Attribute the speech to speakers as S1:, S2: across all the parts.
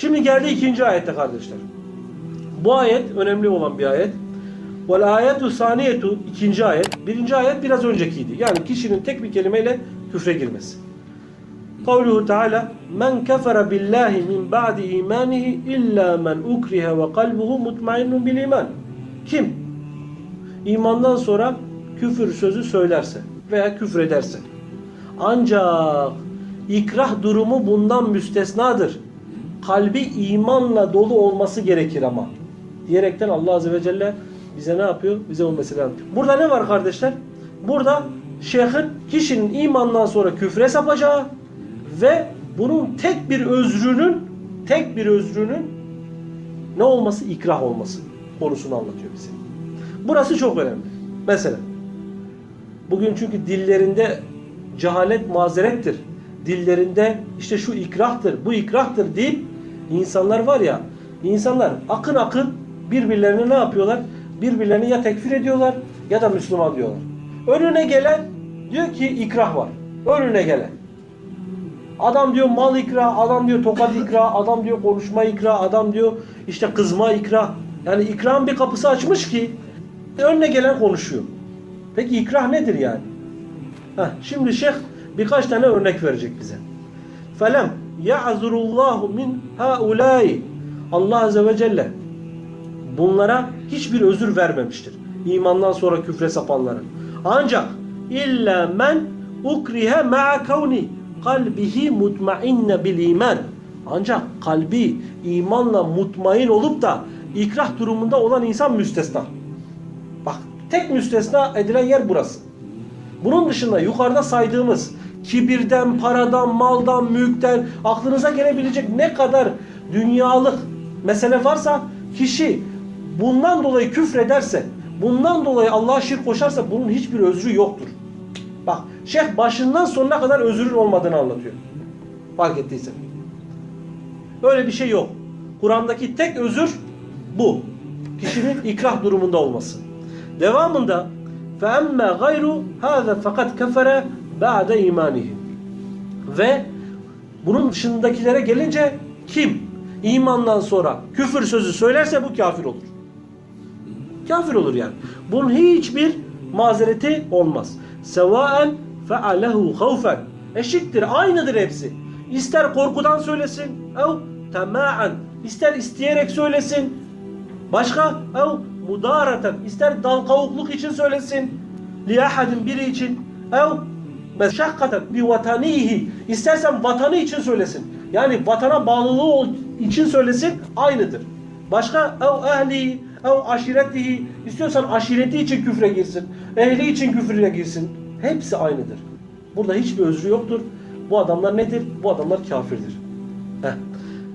S1: Şimdi geldi ikinci ayette kardeşler. Bu ayet önemli olan bir ayet. Vel ayetu saniyetu ikinci ayet. Birinci ayet biraz öncekiydi. Yani kişinin tek bir kelimeyle küfre girmesi. Kavluhu Teala Men kefere billahi min ba'di imanihi illa men ukrihe ve kalbuhu mutmainnun bil iman. Kim? İmandan sonra küfür sözü söylerse veya küfrederse. Ancak ikrah durumu bundan müstesnadır. Kalbi imanla dolu olması gerekir ama. Diyerekten Allah Azze ve Celle bize ne yapıyor? Bize o meseleyi anlatıyor. Burada ne var kardeşler? Burada şeyhin kişinin imandan sonra küfre sapacağı ve bunun tek bir özrünün tek bir özrünün ne olması? İkrah olması konusunu anlatıyor bize. Burası çok önemli. Mesela bugün çünkü dillerinde cehalet mazerettir. Dillerinde işte şu ikrahtır, bu ikrahtır deyip insanlar var ya, insanlar akın akın birbirlerine ne yapıyorlar? Birbirlerini ya tekfir ediyorlar ya da Müslüman diyorlar. Önüne gelen diyor ki ikrah var. Önüne gelen. Adam diyor mal ikra, adam diyor tokat ikra, adam diyor konuşma ikra, adam diyor işte kızma ikra. Yani ikram bir kapısı açmış ki önüne gelen konuşuyor. Peki ikrah nedir yani? Heh, şimdi şeyh birkaç tane örnek verecek bize. Felem ya'zurullahu min haulai. Allah azze ve celle bunlara hiçbir özür vermemiştir. İmandan sonra küfre sapanların. Ancak illa men ukrihe ma'a kavni kalbihi mutmainne bil iman. Ancak kalbi imanla mutmain olup da ikrah durumunda olan insan müstesna. Bak tek müstesna edilen yer burası. Bunun dışında yukarıda saydığımız kibirden, paradan, maldan, mülkten aklınıza gelebilecek ne kadar dünyalık mesele varsa kişi bundan dolayı küfrederse, bundan dolayı Allah'a şirk koşarsa bunun hiçbir özrü yoktur. Bak şeyh başından sonuna kadar özrün olmadığını anlatıyor. Fark ettiysen. Öyle bir şey yok. Kur'an'daki tek özür bu. Kişinin ikrah durumunda olması. Devamında فَاَمَّا غَيْرُ هَذَا fakat kefere ba'de imanihi. Ve bunun dışındakilere gelince kim imandan sonra küfür sözü söylerse bu kafir olur. Kafir olur yani. Bunun hiçbir mazereti olmaz. Sevaen fealehu havfen. Eşittir, aynıdır hepsi. İster korkudan söylesin, ev temaen. İster isteyerek söylesin. Başka, ev mudaraten. İster dal kavukluk için söylesin. Li biri için. Ev meşakkaten bi vatanihi. İstersen vatanı için söylesin. Yani vatana bağlılığı için söylesin, aynıdır. Başka, ev ehli, ev aşiretihi. İstiyorsan aşireti için küfre girsin. Ehli için küfre girsin. Hepsi aynıdır. Burada hiçbir özrü yoktur. Bu adamlar nedir? Bu adamlar kafirdir. Heh.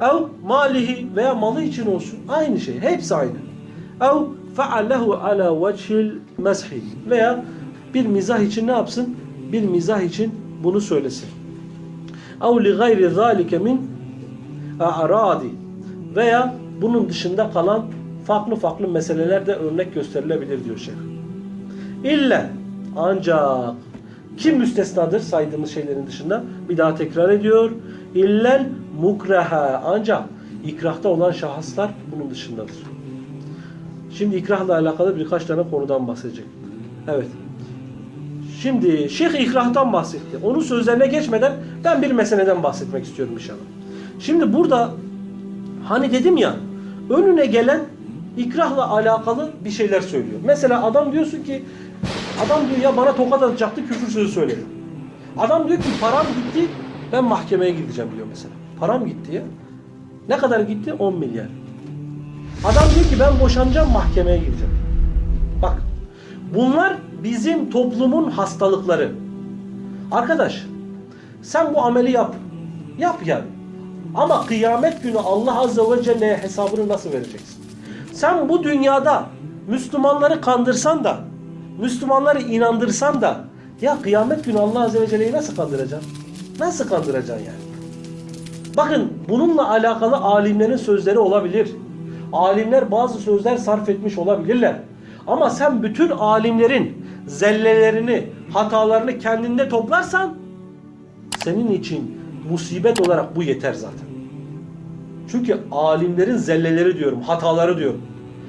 S1: Ev malihi veya malı için olsun. Aynı şey. Hepsi aynı. Ev feallehu ala vechil meshi. Veya bir mizah için ne yapsın? Bir mizah için bunu söylesin. Li gayri zalike min a'radi. Veya bunun dışında kalan farklı farklı meselelerde örnek gösterilebilir diyor şeyh. İlle ancak kim müstesnadır saydığımız şeylerin dışında? Bir daha tekrar ediyor. İllel mukraha ancak ikrahta olan şahıslar bunun dışındadır. Şimdi ikrahla alakalı birkaç tane konudan bahsedecek. Evet. Şimdi Şeyh ikrahtan bahsetti. Onun sözlerine geçmeden ben bir meseleden bahsetmek istiyorum inşallah. Şimdi burada hani dedim ya önüne gelen ikrahla alakalı bir şeyler söylüyor. Mesela adam diyorsun ki adam diyor ya bana tokat atacaktı küfür sözü söyledi. Adam diyor ki param gitti ben mahkemeye gideceğim diyor mesela. Param gitti ya. Ne kadar gitti? 10 milyar. Adam diyor ki ben boşanacağım mahkemeye gideceğim. Bak bunlar bizim toplumun hastalıkları. Arkadaş sen bu ameli yap. Yap yani. Ama kıyamet günü Allah Azze ve Celle'ye hesabını nasıl vereceksin? Sen bu dünyada Müslümanları kandırsan da, Müslümanları inandırsan da, ya kıyamet günü Allah Azze ve Celle'yi nasıl kandıracaksın? Nasıl kandıracaksın yani? Bakın bununla alakalı alimlerin sözleri olabilir. Alimler bazı sözler sarf etmiş olabilirler. Ama sen bütün alimlerin zellelerini, hatalarını kendinde toplarsan senin için musibet olarak bu yeter zaten. Çünkü alimlerin zelleleri diyorum, hataları diyorum.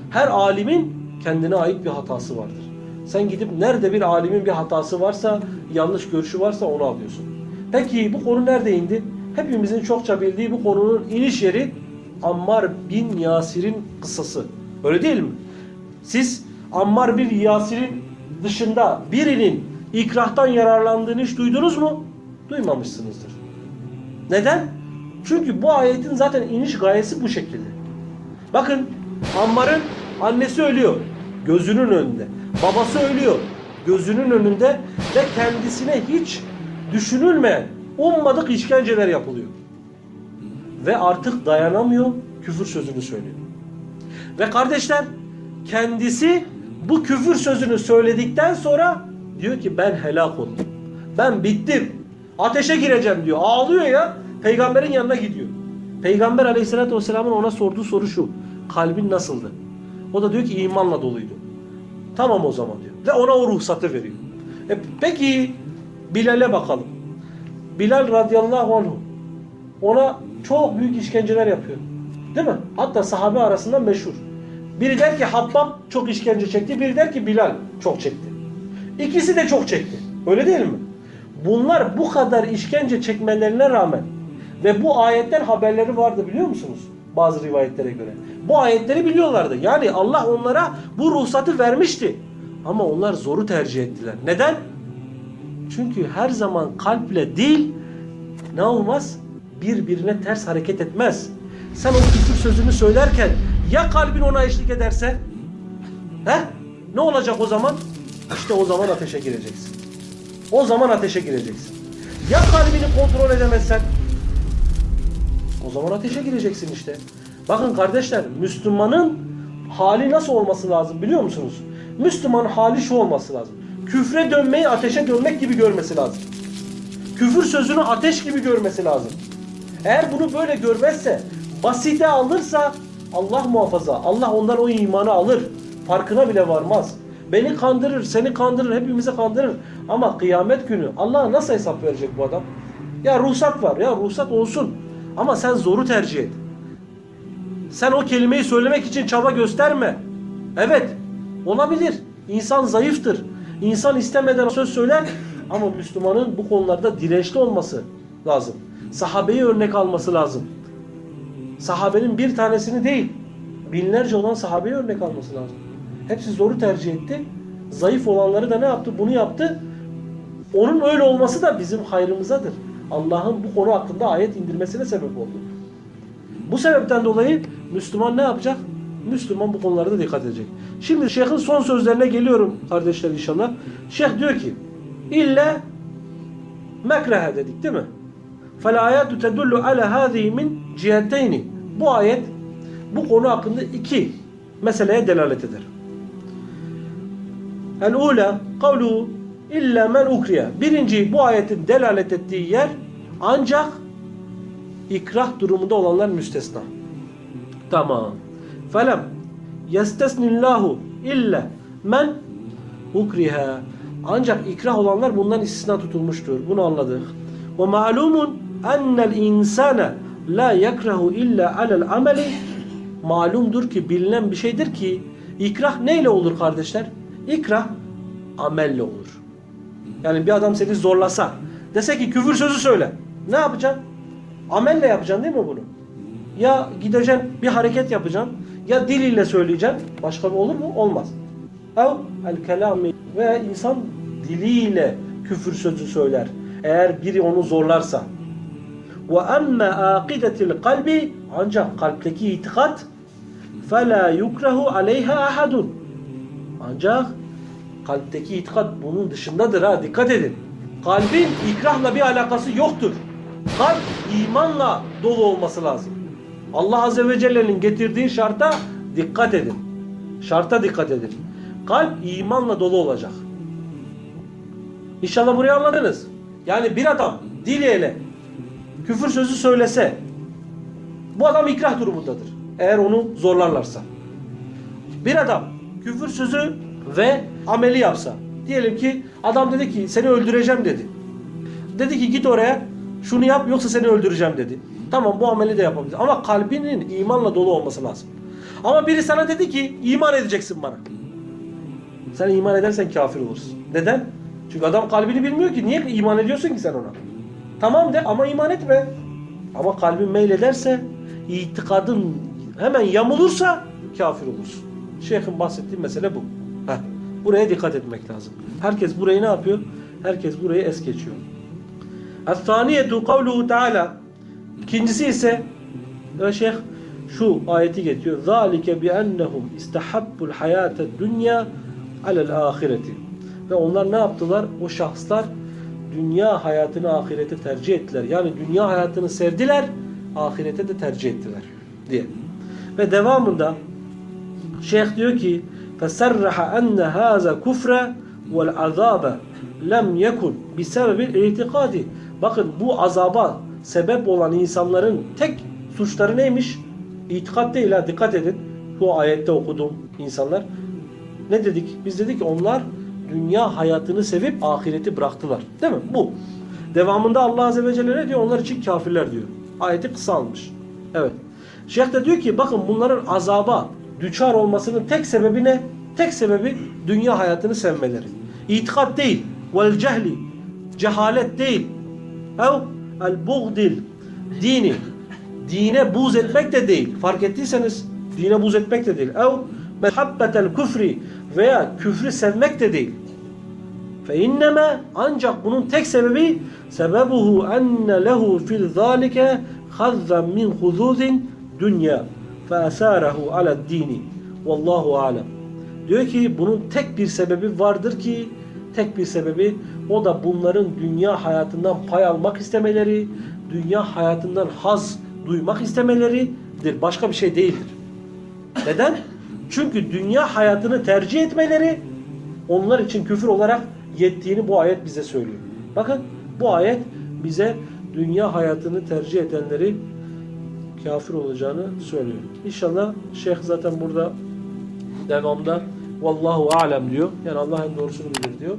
S1: Her alimin kendine ait bir hatası vardır. Sen gidip nerede bir alimin bir hatası varsa, yanlış görüşü varsa onu alıyorsun. Peki bu konu nerede indi? Hepimizin çokça bildiği bu konunun iniş yeri Ammar bin Yasir'in kıssası. Öyle değil mi? Siz Ammar bin Yasir'in dışında birinin ikrahtan yararlandığını hiç duydunuz mu? Duymamışsınızdır. Neden? Çünkü bu ayetin zaten iniş gayesi bu şekilde. Bakın Ammar'ın annesi ölüyor. Gözünün önünde. Babası ölüyor. Gözünün önünde ve kendisine hiç düşünülmeyen ummadık işkenceler yapılıyor. Ve artık dayanamıyor, küfür sözünü söylüyor. Ve kardeşler kendisi bu küfür sözünü söyledikten sonra diyor ki ben helak oldum. Ben bittim. Ateşe gireceğim diyor. Ağlıyor ya. Peygamberin yanına gidiyor. Peygamber aleyhissalatü vesselamın ona sorduğu soru şu. Kalbin nasıldı? O da diyor ki imanla doluydu. Tamam o zaman diyor. Ve ona o ruhsatı veriyor. E, peki Bilal'e bakalım. Bilal radıyallahu anh ona çok büyük işkenceler yapıyor. Değil mi? Hatta sahabe arasında meşhur. Biri der ki Habbab çok işkence çekti. Biri der ki Bilal çok çekti. İkisi de çok çekti. Öyle değil mi? Bunlar bu kadar işkence çekmelerine rağmen ve bu ayetten haberleri vardı biliyor musunuz? Bazı rivayetlere göre. Bu ayetleri biliyorlardı. Yani Allah onlara bu ruhsatı vermişti. Ama onlar zoru tercih ettiler. Neden? Çünkü her zaman kalple değil ne olmaz? Birbirine ters hareket etmez. Sen o küfür sözünü söylerken ya kalbin ona eşlik ederse? He? Ne olacak o zaman? İşte o zaman ateşe gireceksin. O zaman ateşe gireceksin. Ya kalbini kontrol edemezsen? O zaman ateşe gireceksin işte. Bakın kardeşler, Müslümanın hali nasıl olması lazım biliyor musunuz? Müslüman hali şu olması lazım. Küfre dönmeyi ateşe dönmek gibi görmesi lazım. Küfür sözünü ateş gibi görmesi lazım. Eğer bunu böyle görmezse, basite alırsa Allah muhafaza. Allah ondan o imanı alır. Farkına bile varmaz. Beni kandırır, seni kandırır, hepimizi kandırır. Ama kıyamet günü Allah'a nasıl hesap verecek bu adam? Ya ruhsat var, ya ruhsat olsun. Ama sen zoru tercih et. Sen o kelimeyi söylemek için çaba gösterme. Evet, olabilir. İnsan zayıftır. İnsan istemeden söz söyler ama Müslümanın bu konularda dirençli olması lazım. Sahabeyi örnek alması lazım. Sahabenin bir tanesini değil, binlerce olan sahabeyi örnek alması lazım. Hepsi zoru tercih etti. Zayıf olanları da ne yaptı? Bunu yaptı. Onun öyle olması da bizim hayrımızadır. Allah'ın bu konu hakkında ayet indirmesine sebep oldu. Bu sebepten dolayı Müslüman ne yapacak? Müslüman bu konularda dikkat edecek. Şimdi şeyhin son sözlerine geliyorum kardeşler inşallah. Şeyh diyor ki illa mekrehe dedik değil mi? فَالْاَيَاتُ تَدُلُّ عَلَى هَذِهِ مِنْ ciheteyni. Bu ayet bu konu hakkında iki meseleye delalet eder. El-ula kavlu illa men ukriya. Birinci bu ayetin delalet ettiği yer ancak ikrah durumunda olanlar müstesna. Tamam. Felem yestesnillahu illa men ukriha. Ancak ikrah olanlar bundan istisna tutulmuştur. Bunu anladık. Ve malumun ennel insane la yekrahu illa alel ameli malumdur ki bilinen bir şeydir ki ikrah neyle olur kardeşler? İkrah amelle olur. Yani bir adam seni zorlasa dese ki küfür sözü söyle. Ne yapacaksın? Amelle yapacaksın değil mi bunu? Ya gideceksin bir hareket yapacaksın ya diliyle söyleyeceksin. Başka bir olur mu? Olmaz. Ev el kelami ve insan diliyle küfür sözü söyler. Eğer biri onu zorlarsa. Ve emme akidetil kalbi ancak kalpteki itikat fela yukrahu aleyha ahadun. Ancak kalpteki itikat bunun dışındadır ha dikkat edin. Kalbin ikrahla bir alakası yoktur. Kalp imanla dolu olması lazım. Allah Azze ve Celle'nin getirdiği şarta dikkat edin. Şarta dikkat edin. Kalp imanla dolu olacak. İnşallah burayı anladınız. Yani bir adam diliyle küfür sözü söylese bu adam ikrah durumundadır. Eğer onu zorlarlarsa. Bir adam küfür sözü ve ameli yapsa. Diyelim ki adam dedi ki seni öldüreceğim dedi. Dedi ki git oraya Şunu yap yoksa seni öldüreceğim dedi. Tamam bu ameli de yapabilir. Ama kalbinin imanla dolu olması lazım. Ama biri sana dedi ki iman edeceksin bana. Sen iman edersen kafir olursun. Neden? Çünkü adam kalbini bilmiyor ki. Niye iman ediyorsun ki sen ona? Tamam de ama iman etme. Ama kalbin meylederse, itikadın hemen yamulursa kafir olursun. Şeyhin bahsettiği mesele bu. Heh. Buraya dikkat etmek lazım. Herkes burayı ne yapıyor? Herkes burayı es geçiyor. Es-saniyetu kavluhu teala İkincisi ise şeyh şu ayeti getiriyor. Zalike bi ennehum istahabbul hayate dünya alel ahireti. Ve onlar ne yaptılar? O şahıslar dünya hayatını ahirete tercih ettiler. Yani dünya hayatını sevdiler, ahirete de tercih ettiler diye. Ve devamında şeyh diyor ki فَسَرَّحَ أَنَّ هَذَا كُفْرَ وَالْعَذَابَ lem yekun bisebebil itikadi. Bakın bu azaba sebep olan insanların tek suçları neymiş? İtikat değil ha dikkat edin. Bu ayette okuduğum insanlar. Ne dedik? Biz dedik ki onlar dünya hayatını sevip ahireti bıraktılar. Değil mi? Bu. Devamında Allah Azze ve Celle ne diyor? Onlar için kafirler diyor. Ayeti kısa almış. Evet. Şeyh de diyor ki bakın bunların azaba düçar olmasının tek sebebi ne? Tek sebebi dünya hayatını sevmeleri. İtikat değil. Vel cehli. Cehalet değil. Ev el buğdil. Dini. Dine buz etmek de değil. Fark ettiyseniz dine buz etmek de değil. Ev mehabbetel küfri veya küfrü sevmek de değil. Fe inneme ancak bunun tek sebebi sebebuhu enne lehu fil zalike hazzan min huzuzin dünya fe esarehu ala dini vallahu alem. Diyor ki bunun tek bir sebebi vardır ki tek bir sebebi o da bunların dünya hayatından pay almak istemeleri, dünya hayatından haz duymak istemeleridir. Başka bir şey değildir. Neden? Çünkü dünya hayatını tercih etmeleri onlar için küfür olarak yettiğini bu ayet bize söylüyor. Bakın bu ayet bize dünya hayatını tercih edenleri kafir olacağını söylüyor. İnşallah şeyh zaten burada devamda vallahu alem diyor. Yani Allah en doğrusunu bilir diyor.